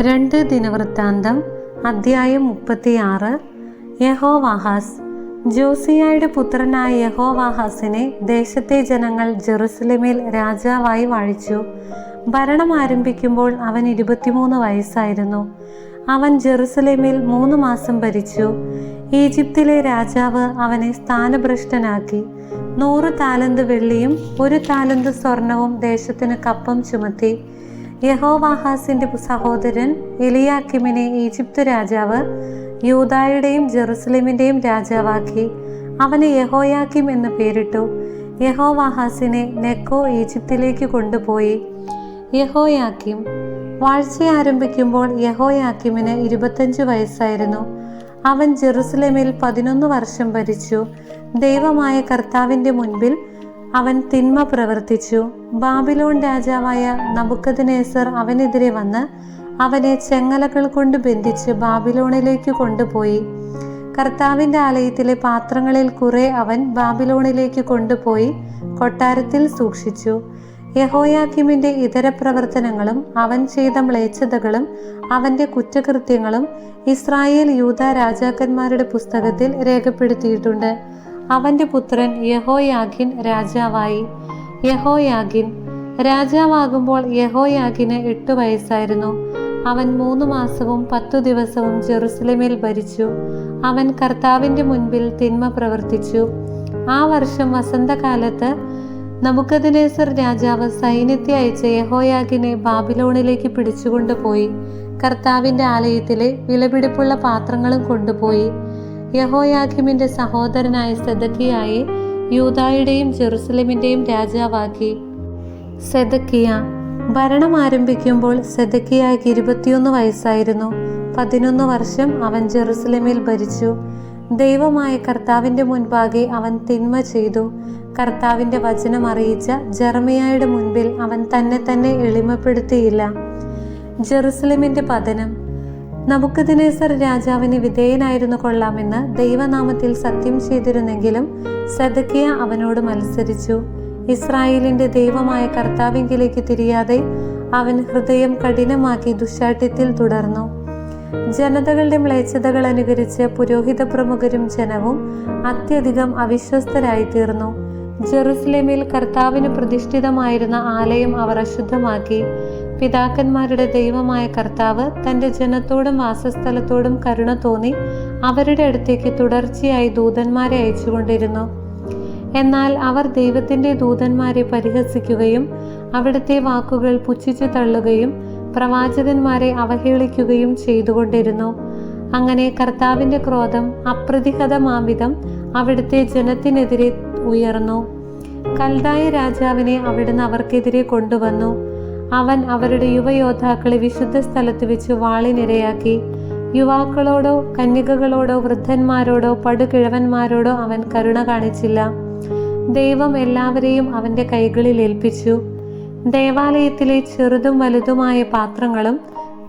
രണ്ട് ദിനവൃത്താന്തം അദ്ധ്യായം മുപ്പത്തിയാറ്. യഹോവാഹാസ്. ജോസിയായുടെ പുത്രനായ യഹോവാഹാസിനെ ദേശത്തെ ജനങ്ങൾ ജെറുസലേമിൽ രാജാവായി വാഴിച്ചു. ഭരണം ആരംഭിക്കുമ്പോൾ അവൻ ഇരുപത്തിമൂന്ന് വയസ്സായിരുന്നു. അവൻ ജെറുസലേമിൽ മൂന്ന് മാസം ഭരിച്ചു. ഈജിപ്തിലെ രാജാവ് അവനെ സ്ഥാനഭ്രഷ്ടനാക്കി. നൂറ് താലന്ത് വെള്ളിയും ഒരു താലന്ത് സ്വർണവും ദേശത്തിന് കപ്പം ചുമത്തി. യഹോവാഹാസിന്റെ സഹോദരൻ എലിയാക്കിമിനെ ഈജിപ്ത് രാജാവ് യൂതായുടെയും ജെറുസലേമിന്റെയും രാജാവാക്കി. അവന് യഹോയാക്കിം എന്ന് പേരിട്ടു. യഹോവാഹാസിനെ നെക്കോ ഈജിപ്തിലേക്ക് കൊണ്ടുപോയി. യഹോയാക്കിം വാഴ്ച ആരംഭിക്കുമ്പോൾ യഹോയാക്കിമിന് ഇരുപത്തഞ്ച് വയസ്സായിരുന്നു. അവൻ ജെറുസലേമിൽ പതിനൊന്ന് വർഷം ഭരിച്ചു. ദൈവമായ കർത്താവിന്റെ മുൻപിൽ അവൻ തിന്മ പ്രവർത്തിച്ചു. ബാബിലോൺ രാജാവായ നബുക്കദിനേസർ അവനെതിരെ വന്ന് അവനെ ചെങ്ങലകൾ കൊണ്ട് ബന്ധിച്ച് ബാബിലോണിലേക്ക് കൊണ്ടുപോയി. കർത്താവിന്റെ ആലയത്തിലെ പാത്രങ്ങളിൽ കുറെ അവൻ ബാബിലോണിലേക്ക് കൊണ്ടുപോയി കൊട്ടാരത്തിൽ സൂക്ഷിച്ചു. യഹോയാക്കിമിന്റെ ഇതര പ്രവർത്തനങ്ങളും അവൻ ചെയ്ത മ്ലേച്ഛതകളും അവന്റെ കുറ്റകൃത്യങ്ങളും ഇസ്രായേൽ യൂത രാജാക്കന്മാരുടെ പുസ്തകത്തിൽ രേഖപ്പെടുത്തിയിട്ടുണ്ട്. അവന്റെ പുത്രൻ യഹോയാഖിൻ രാജാവായി. യഹോയാഖിൻ രാജാവാകുമ്പോൾ യഹോയാഖിന് എട്ടു വയസ്സായിരുന്നു. അവൻ മൂന്ന് മാസവും പത്തു ദിവസവും ജെറുസലേമിൽ ഭരിച്ചു. അവൻ കർത്താവിന്റെ മുൻപിൽ തിന്മ പ്രവർത്തിച്ചു. ആ വർഷം വസന്തകാലത്ത് നമുക്കതിനേസർ രാജാവ് സൈന്യത്തെ അയച്ച യഹോയാഗിനെ ബാബിലോണിലേക്ക് പിടിച്ചുകൊണ്ടുപോയി. കർത്താവിന്റെ ആലയത്തിലെ വിലപിടിപ്പുള്ള പാത്രങ്ങളും കൊണ്ടുപോയി. യഹോയാഖിമിന്റെ സഹോദരനായ സെദക്കിയായി യൂതായുടെയും ജെറുസലേമിന്റെയും രാജാവാക്കി. സെദക്കിയ ഭരണം ആരംഭിക്കുമ്പോൾ സെദക്കിയായ്ക്ക് ഇരുപത്തിയൊന്ന് വയസ്സായിരുന്നു. പതിനൊന്ന് വർഷം അവൻ ജെറുസലേമിൽ ഭരിച്ചു. ദൈവമായ കർത്താവിന്റെ മുൻപാകെ അവൻ തിന്മ ചെയ്തു. കർത്താവിന്റെ വചനം അറിയിച്ച ജർമിയായുടെ മുൻപിൽ അവൻ തന്നെ തന്നെ എളിമപ്പെടുത്തിയില്ല. ജെറുസലേമിന്റെ പതനം നമുക്കതിനേസർ രാജാവിന് വിധേയനായിരുന്നു കൊള്ളാമെന്ന് ദൈവനാമത്തിൽ സത്യം ചെയ്തിരുന്നെങ്കിലും സദക്കിയ അവനോട് മത്സരിച്ചു. ഇസ്രായേലിന്റെ ദൈവമായ കർത്താവിങ്കിലേക്ക് തിരിയാതെ അവൻ ഹൃദയം കഠിനമാക്കി ദുശാഠ്യത്തിൽ തുടർന്നു. ജനതകളുടെ മ്ലേച്ഛതകൾ അനുകരിച്ച് പുരോഹിത പ്രമുഖരും ജനവും അത്യധികം അവിശ്വസ്തരായി തീർന്നു ജെറുസലേമിൽ കർത്താവിന് പ്രതിഷ്ഠിതമായിരുന്ന ആലയം അവർ അശുദ്ധമാക്കി. പിതാക്കന്മാരുടെ ദൈവമായ കർത്താവ് തന്റെ ജനത്തോടും വാസസ്ഥലത്തോടും കരുണ തോന്നി അവരുടെ അടുത്തേക്ക് തുടർച്ചയായി ദൂതന്മാരെ അയച്ചുകൊണ്ടിരുന്നു. എന്നാൽ അവർ ദൈവത്തിന്റെ ദൂതന്മാരെ പരിഹസിക്കുകയും അവിടുത്തെ വാക്കുകൾ പുച്ഛിച്ചു തള്ളുകയും പ്രവാചകന്മാരെ അവഹേളിക്കുകയും ചെയ്തുകൊണ്ടിരുന്നു. അങ്ങനെ കർത്താവിന്റെ ക്രോധം അപ്രതിഹതമാവിധം അവിടുത്തെ ജനത്തിനെതിരെ ഉയർന്നു. കൽദായ രാജാവിനെ അവിടുന്ന് അവർക്കെതിരെ കൊണ്ടുവന്നു. അവൻ അവരുടെ യുവയോദ്ധാക്കളെ വിശുദ്ധ സ്ഥലത്ത് വെച്ച് വാളിനിരയാക്കി. യുവാക്കളോടോ കന്യകകളോടോ വൃദ്ധന്മാരോടോ പടുകിഴവന്മാരോടോ അവൻ കരുണ കാണിച്ചില്ല. ദൈവം എല്ലാവരെയും അവന്റെ കൈകളിൽ ഏൽപ്പിച്ചു. ദേവാലയത്തിലെ ചെറുതും വലുതുമായ പാത്രങ്ങളും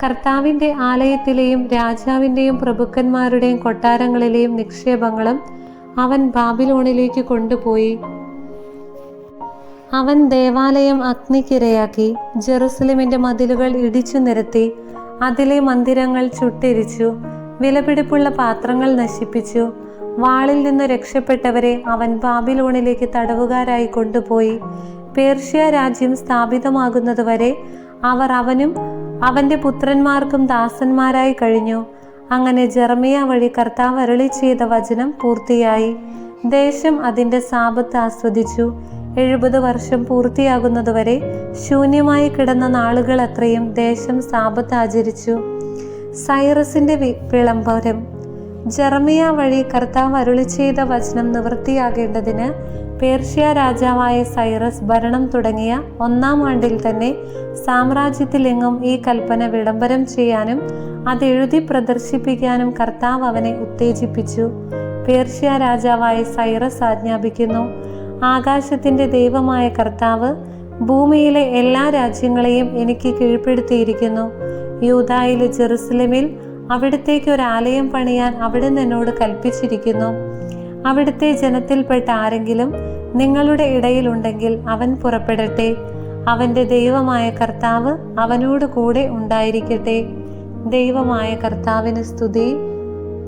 കർത്താവിന്റെ ആലയത്തിലെയും രാജാവിന്റെയും പ്രഭുക്കന്മാരുടെയും കൊട്ടാരങ്ങളിലെയും നിക്ഷേപങ്ങളും അവൻ ബാബിലോണിലേക്ക് കൊണ്ടുപോയി. അവൻ ദേവാലയം അഗ്നിക്കിരയാക്കി ജെറുസലേമിന്റെ മതിലുകൾ ഇടിച്ചു നിരത്തി അതിലെ മന്ദിരങ്ങൾ ചുട്ടിരിച്ചു വിലപിടിപ്പുള്ള പാത്രങ്ങൾ നശിപ്പിച്ചു. വാളിൽ നിന്ന് രക്ഷപ്പെട്ടവരെ അവൻ ബാബിലോണിലേക്ക് തടവുകാരായി കൊണ്ടുപോയി. പേർഷ്യ രാജ്യം സ്ഥാപിതമാകുന്നതുവരെ അവർ അവനും അവന്റെ പുത്രന്മാർക്കും ദാസന്മാരായി കഴിഞ്ഞു. അങ്ങനെ ജർമിയ വഴി കർത്താവ് അരളി ചെയ്ത വചനം പൂർത്തിയായി. ദേശം അതിന്റെ സാപത്ത് ആസ്വദിച്ചു. എഴുപത് വർഷം പൂർത്തിയാകുന്നതുവരെ ശൂന്യമായി കിടന്ന നാളുകൾ അത്രയും ദേശം സാപത്ത് ആചരിച്ചു. സൈറസിന്റെ വിളംബരം. ജർമിയ വഴി കർത്താവ് അരുളി ചെയ്ത വചനം നിവൃത്തിയാകേണ്ടതിന് പേർഷ്യ രാജാവായ സൈറസ് ഭരണം തുടങ്ങിയ ഒന്നാം ആണ്ടിൽ തന്നെ സാമ്രാജ്യത്തിലെങ്ങും ഈ കൽപ്പന വിളംബരം ചെയ്യാനും അത് എഴുതി പ്രദർശിപ്പിക്കാനും കർത്താവ് അവനെ ഉത്തേജിപ്പിച്ചു. പേർഷ്യ രാജാവായ സൈറസ് ആജ്ഞാപിക്കുന്നു ആകാശത്തിന്റെ ദൈവമായ കർത്താവ് ഭൂമിയിലെ എല്ലാ രാജ്യങ്ങളെയും എനിക്ക് കീഴ്പ്പെടുത്തിയിരിക്കുന്നു. യൂതായിലെ ജെറുസലമിൽ അവിടത്തേക്ക് ഒരു ആലയം പണിയാൻ അവിടുന്ന് എന്നോട് കൽപ്പിച്ചിരിക്കുന്നു. അവിടുത്തെ ജനത്തിൽപ്പെട്ട ആരെങ്കിലും നിങ്ങളുടെ ഇടയിലുണ്ടെങ്കിൽ അവൻ പുറപ്പെടട്ടെ. അവന്റെ ദൈവമായ കർത്താവ് അവനോട് കൂടെ ഉണ്ടായിരിക്കട്ടെ. ദൈവമായ കർത്താവിന് സ്തുതി.